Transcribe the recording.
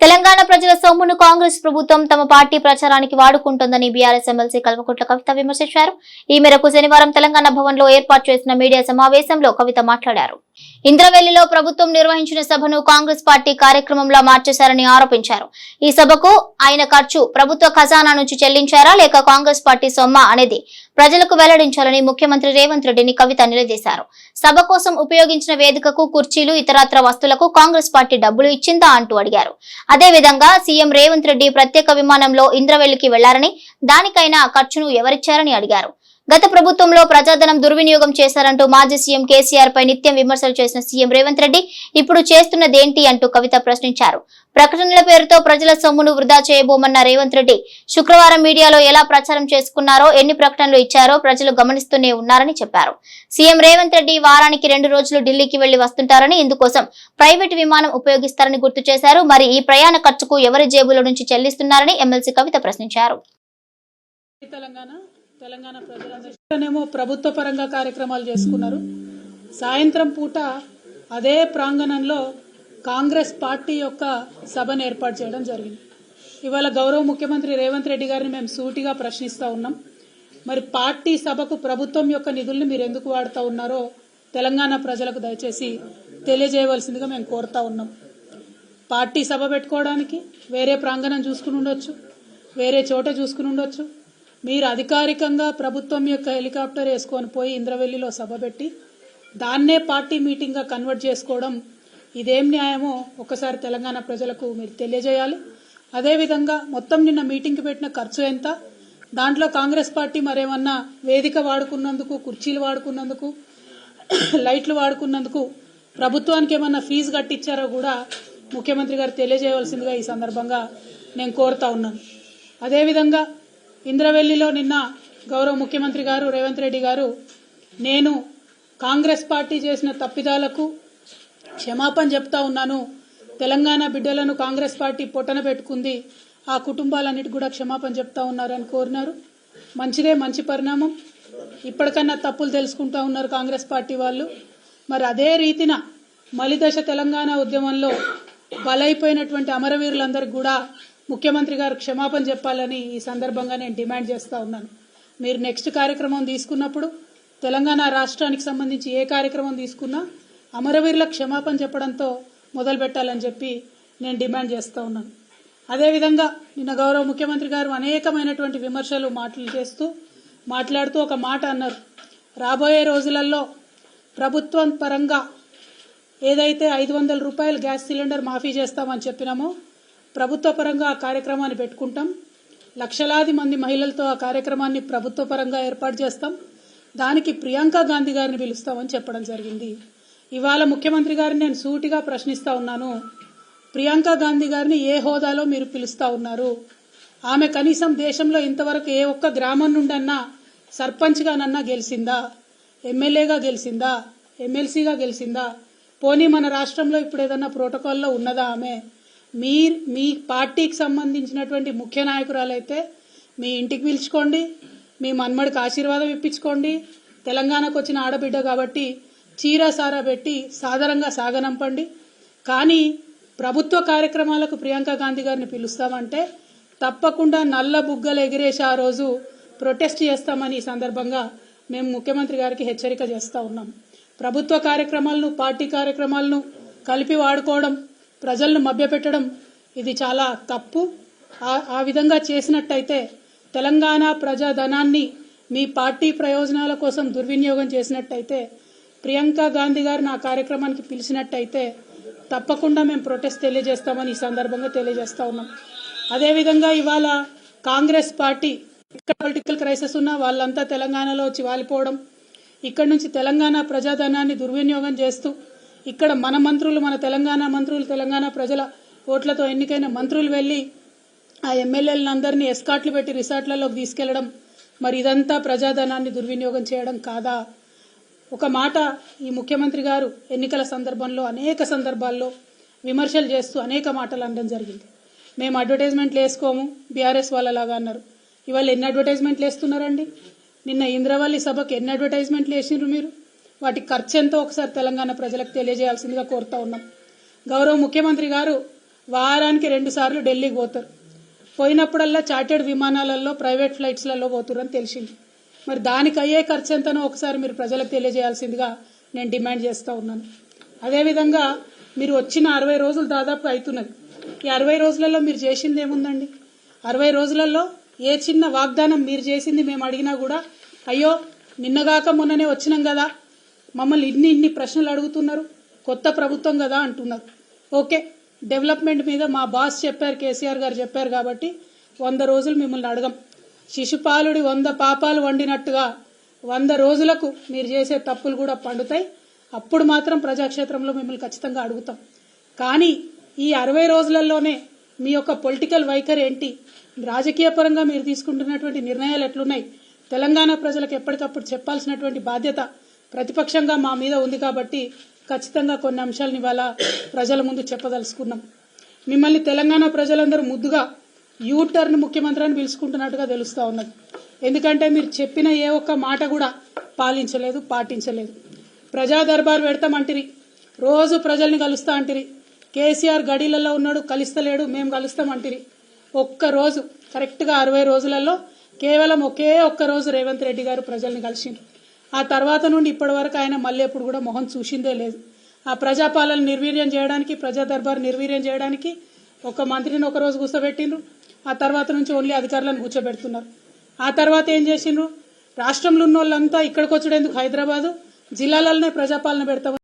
తెలంగాణ ప్రజల సొమ్మును కాంగ్రెస్ ప్రభుత్వం తమ పార్టీ ప్రచారానికి వాడుకుంటోందని బీఆర్ఎస్ ఎమ్మెల్సీ కల్వకుంట్ల కవిత విమర్శించారు. ఈ మేరకు శనివారం తెలంగాణ భవన్లో ఏర్పాటు చేసిన మీడియా సమావేశంలో కవిత మాట్లాడారు. ఇంద్రవెల్లిలో ప్రభుత్వం నిర్వహించిన సభను కాంగ్రెస్ పార్టీ కార్యక్రమంలో మార్చేశారని ఆరోపించారు. ఈ సభకు ఆయన ఖర్చు ప్రభుత్వ ఖజానా నుంచి చెల్లించారా లేక కాంగ్రెస్ పార్టీ సొమ్మ అనేది ప్రజలకు వెల్లడించాలని ముఖ్యమంత్రి రేవంత్ రెడ్డిని కవిత నిలదీశారు. సభ కోసం ఉపయోగించిన వేదికకు కుర్చీలు ఇతరత్ర వస్తువులకు కాంగ్రెస్ పార్టీ డబ్బులు ఇచ్చిందా అంటూ అడిగారు. అదేవిధంగా సీఎం రేవంత్ రెడ్డి ప్రత్యేక విమానంలో ఇంద్రవెల్లికి వెళ్ళారని దానికైనా ఖర్చును ఎవరిచ్చారని అడిగారు. గత ప్రభుత్వంలో ప్రజాధనం దుర్వినియోగం చేశారంటూ మాజీ సీఎం కేసీఆర్ పై నిత్యం విమర్శలు చేసిన సీఎం రేవంత్ రెడ్డి ఇప్పుడు చేస్తున్నదేంటి అంటూ కవిత ప్రశ్నించారు. ప్రకటనల పేరుతో ప్రజల సొమ్మును వృధా చేయబోమన్న రేవంత్ రెడ్డి శుక్రవారం మీడియాలో ఎలా ప్రచారం చేసుకున్నారో ఎన్ని ప్రకటనలు ఇచ్చారో ప్రజలు గమనిస్తూనే ఉన్నారని చెప్పారు. సీఎం రేవంత్ రెడ్డి వారానికి రెండు రోజులు ఢిల్లీకి వెళ్ళి వస్తుంటారని ఇందుకోసం ప్రైవేటు విమానం ఉపయోగిస్తారని గుర్తు చేశారు. మరి ఈ ప్రయాణ ఖర్చుకు ఎవరి జేబుల నుంచి చెల్లిస్తున్నారని ఎమ్మెల్సీ కవిత ప్రశ్నించారు. తెలంగాణ తెలంగాణ ప్రజలనేమో ప్రభుత్వ పరంగా కార్యక్రమాలు చేసుకున్నారు. సాయంత్రం పూట అదే ప్రాంగణంలో కాంగ్రెస్ పార్టీ యొక్క సభను ఏర్పాటు చేయడం జరిగింది. ఇవాళ గౌరవ ముఖ్యమంత్రి రేవంత్ రెడ్డి గారిని మేము సూటిగా ప్రశ్నిస్తూ ఉన్నాం. మరి పార్టీ సభకు ప్రభుత్వం యొక్క నిధుల్ని మీరు ఎందుకు వాడుతూ ఉన్నారో తెలంగాణ ప్రజలకు దయచేసి తెలియజేయవలసిందిగా మేము కోరుతా ఉన్నాం. పార్టీ సభ పెట్టుకోవడానికి వేరే ప్రాంగణం చూసుకుని ఉండొచ్చు వేరే చోట చూసుకుని ఉండొచ్చు మీరు అధికారికంగా ప్రభుత్వం యొక్క హెలికాప్టర్ వేసుకొని పోయి ఇంద్రవెల్లిలో సభ పెట్టి దాన్నే పార్టీ మీటింగ్గా కన్వర్ట్ చేసుకోవడం ఇదేం న్యాయమో ఒకసారి తెలంగాణ ప్రజలకు మీరు తెలియజేయాలి. అదేవిధంగా మొత్తం నిన్న మీటింగ్కి పెట్టిన ఖర్చు ఎంత? దాంట్లో కాంగ్రెస్ పార్టీ మరేమన్నా వేదిక వాడుకున్నందుకు కుర్చీలు వాడుకున్నందుకు లైట్లు వాడుకున్నందుకు ప్రభుత్వానికి ఏమన్నా ఫీజు కట్టించారో కూడా ముఖ్యమంత్రి గారు తెలియజేయవలసిందిగా ఈ సందర్భంగా నేను కోరుతా ఉన్నాను. అదేవిధంగా ఇంద్రవెల్లిలో నిన్న గౌరవ ముఖ్యమంత్రి గారు రేవంత్ రెడ్డి గారు నేను కాంగ్రెస్ పార్టీ చేసిన తప్పిదాలకు క్షమాపణ చెప్తా ఉన్నాను. తెలంగాణ బిడ్డలను కాంగ్రెస్ పార్టీ పొట్టన పెట్టుకుంది. ఆ కుటుంబాలన్నిటి కూడా క్షమాపణ చెప్తా ఉన్నారని కోరినారు. మంచిదే మంచి పరిణామం. ఇప్పటికన్నా తప్పులు తెలుసుకుంటా ఉన్నారు కాంగ్రెస్ పార్టీ వాళ్ళు. మరి అదే రీతిన మలిదశ తెలంగాణ ఉద్యమంలో బలైపోయినటువంటి అమరవీరులందరికీ కూడా ముఖ్యమంత్రి గారు క్షమాపణ చెప్పాలని ఈ సందర్భంగా నేను డిమాండ్ చేస్తూ ఉన్నాను. మీరు నెక్స్ట్ కార్యక్రమం తీసుకున్నప్పుడు తెలంగాణ రాష్ట్రానికి సంబంధించి ఏ కార్యక్రమం తీసుకున్నా అమరవీరుల క్షమాపణ చెప్పడంతో మొదలు పెట్టాలని చెప్పి నేను డిమాండ్ చేస్తూ ఉన్నాను. అదేవిధంగా నిన్న గౌరవ ముఖ్యమంత్రి గారు అనేకమైనటువంటి విమర్శలు మాటలు చేస్తూ మాట్లాడుతూ ఒక మాట అన్నారు. రాబోయే రోజులలో ప్రభుత్వం పరంగా ఏదైతే ఐదు వందల రూపాయలు గ్యాస్ సిలిండర్ మాఫీ చేస్తామని చెప్పినామో ప్రభుత్వ పరంగా ఆ కార్యక్రమాన్ని పెట్టుకుంటాం. లక్షలాది మంది మహిళలతో ఆ కార్యక్రమాన్ని ప్రభుత్వ పరంగా ఏర్పాటు చేస్తాం. దానికి ప్రియాంక గాంధీ గారిని పిలుస్తామని చెప్పడం జరిగింది. ఇవాళ ముఖ్యమంత్రి గారిని నేను సూటిగా ప్రశ్నిస్తా ఉన్నాను. ప్రియాంక గాంధీ గారిని ఏ హోదాలో మీరు పిలుస్తా ఉన్నారు? ఆమె కనీసం దేశంలో ఇంతవరకు ఏ ఒక్క గ్రామం నుండన్నా సర్పంచ్గానన్నా గెలిచిందా ఎమ్మెల్యేగా గెలిచిందా ఎమ్మెల్సీగా గెలిచిందా పోనీ మన రాష్ట్రంలో ఇప్పుడు ఏదన్నా ప్రోటోకాల్లో ఉన్నదా ఆమె? మీ మీ పార్టీకి సంబంధించినటువంటి ముఖ్య నాయకురాలైతే మీ ఇంటికి పిలుచుకోండి మీ మన్మడికి ఆశీర్వాదం ఇప్పించుకోండి. తెలంగాణకు వచ్చిన ఆడబిడ్డ కాబట్టి చీర సారా పెట్టి సాధారణంగా సాగనంపండి. కానీ ప్రభుత్వ కార్యక్రమాలకు ప్రియాంక గాంధీ గారిని పిలుస్తామంటే తప్పకుండా నల్ల బుగ్గలు ఎగిరేసి ఆ రోజు ప్రొటెస్ట్ చేస్తామని ఈ సందర్భంగా మేము ముఖ్యమంత్రి గారికి హెచ్చరిక చేస్తూ ఉన్నాం. ప్రభుత్వ కార్యక్రమాలను పార్టీ కార్యక్రమాలను కలిపి వాడుకోవడం ప్రజలను మభ్యపెట్టడం ఇది చాలా తప్పు. ఆ- విధంగా చేసినట్టయితే తెలంగాణ ప్రజాధనాన్ని మీ పార్టీ ప్రయోజనాల కోసం దుర్వినియోగం చేసినట్టయితే ప్రియాంక గాంధీ గారు నా కార్యక్రమానికి పిలిచినట్టయితే తప్పకుండా మేము ప్రొటెస్ట్ తెలియజేస్తామని ఈ సందర్భంగా తెలియజేస్తా ఉన్నాం. అదేవిధంగా ఇవాళ కాంగ్రెస్ పార్టీ ఇక్కడ పొలిటికల్ క్రైసిస్ ఉన్న వాళ్ళంతా తెలంగాణలో వచ్చి వాలిపోవడం ఇక్కడ నుంచి తెలంగాణ ప్రజాధనాన్ని దుర్వినియోగం చేస్తూ ఇక్కడ మన మంత్రులు మన తెలంగాణ మంత్రులు తెలంగాణ ప్రజల ఓట్లతో ఎన్నికైన మంత్రులు వెళ్ళి ఆ ఎమ్మెల్యేలందరినీ ఎస్కాట్లు పెట్టి రిసార్ట్లలోకి తీసుకెళ్ళడం మరి ఇదంతా ప్రజాధనాన్ని దుర్వినియోగం చేయడం కాదా? ఒక మాట ఈ ముఖ్యమంత్రి గారు ఎన్నికల సందర్భంలో అనేక సందర్భాల్లో విమర్శలు చేస్తూ అనేక మాటలు అనడం జరిగింది. మేము అడ్వర్టైజ్మెంట్లు వేసుకోము బీఆర్ఎస్ వాళ్ళలాగా అన్నారు. ఇవాళ ఎన్ని అడ్వర్టైజ్మెంట్లు వేస్తున్నారండి? నిన్న ఇంద్రవల్లి సభకు ఎన్ని అడ్వర్టైజ్మెంట్లు వేసినారు మీరు? వాటి ఖర్చు ఎంతో ఒకసారి తెలంగాణ ప్రజలకు తెలియజేయాల్సిందిగా కోరుతా ఉన్నాం. గౌరవ ముఖ్యమంత్రి గారు వారానికి రెండు సార్లు ఢిల్లీకి పోతారు. పోయినప్పుడల్లా చార్టెడ్ విమానాలలో ప్రైవేట్ ఫ్లైట్స్లలో పోతురని తెలిసింది. మరి దానికి అయ్యే ఖర్చు ఎంతనో ఒకసారి మీరు ప్రజలకు తెలియజేయాల్సిందిగా నేను డిమాండ్ చేస్తూ ఉన్నాను. అదేవిధంగా మీరు వచ్చిన అరవై రోజులు దాదాపు అవుతున్నది ఈ అరవై రోజులలో మీరు చేసింది ఏముందండి? అరవై రోజులలో ఏ చిన్న వాగ్దానం మీరు చేసింది మేము అడిగినా కూడా అయ్యో నిన్నగాక మొన్ననే వచ్చినాం కదా మమ్మల్ని ఇన్ని ఇన్ని ప్రశ్నలు అడుగుతున్నారు. కొత్త ప్రభుత్వం కదా అంటున్నారు. ఓకే డెవలప్మెంట్ మీద మా బాస్ చెప్పారు కేసీఆర్ గారు చెప్పారు కాబట్టి వంద రోజులు మిమ్మల్ని అడగం. శిశుపాలుడి వంద పాపాలు వండినట్టుగా వంద రోజులకు మీరు చేసే తప్పులు కూడా పండుతాయి. అప్పుడు మాత్రం ప్రజాక్షేత్రంలో మిమ్మల్ని ఖచ్చితంగా అడుగుతాం. కానీ ఈ అరవై రోజులలోనే మీ యొక్క పొలిటికల్ వైఖరి ఏంటి? రాజకీయ పరంగా మీరు తీసుకుంటున్నటువంటి నిర్ణయాలు ఎట్లున్నాయి? తెలంగాణ ప్రజలకు ఎప్పటికప్పుడు చెప్పాల్సినటువంటి బాధ్యత ప్రతిపక్షంగా మా మీద ఉంది కాబట్టి ఖచ్చితంగా కొన్ని అంశాలను ఇవాళ ప్రజల ముందు చెప్పదలుచుకున్నాం. మిమ్మల్ని తెలంగాణ ప్రజలందరూ ముద్దుగా యూ టర్న్ ముఖ్యమంత్రి అని పిలుచుకుంటున్నట్టుగా తెలుస్తూ ఉన్నది. ఎందుకంటే మీరు చెప్పిన ఏ ఒక్క మాట కూడా పాలించలేదు పాటించలేదు. ప్రజా దర్బార్ పెడతామంటిరి రోజు ప్రజల్ని కలుస్తా అంటిరి. కేసీఆర్ గడీలలో ఉన్నాడు కలుస్తలేడు మేము కలుస్తామంటిరి ఒక్క రోజు కరెక్ట్గా అరవై రోజులలో కేవలం ఒకే ఒక్క రోజు రేవంత్ రెడ్డి గారు ప్రజల్ని కలిసిండ్రు. ఆ తర్వాత నుండి ఇప్పటి వరకు ఆయన మళ్ళీ ఎప్పుడు కూడా మొహం చూసిందే లేదు. ఆ ప్రజాపాలన నిర్వీర్యం చేయడానికి ప్రజా దర్బార్ నిర్వీర్యం చేయడానికి ఒక మంత్రిని ఒక రోజు కూర్చోబెట్టిండ్రు. ఆ తర్వాత నుంచి ఓన్లీ అధికారులను కూర్చోబెడుతున్నారు. ఆ తర్వాత ఏం చేసిండ్రు? రాష్ట్రంలో ఉన్న వాళ్ళంతా ఇక్కడికి వచ్చేందుకు హైదరాబాదు జిల్లాలలోనే ప్రజాపాలన పెడతాం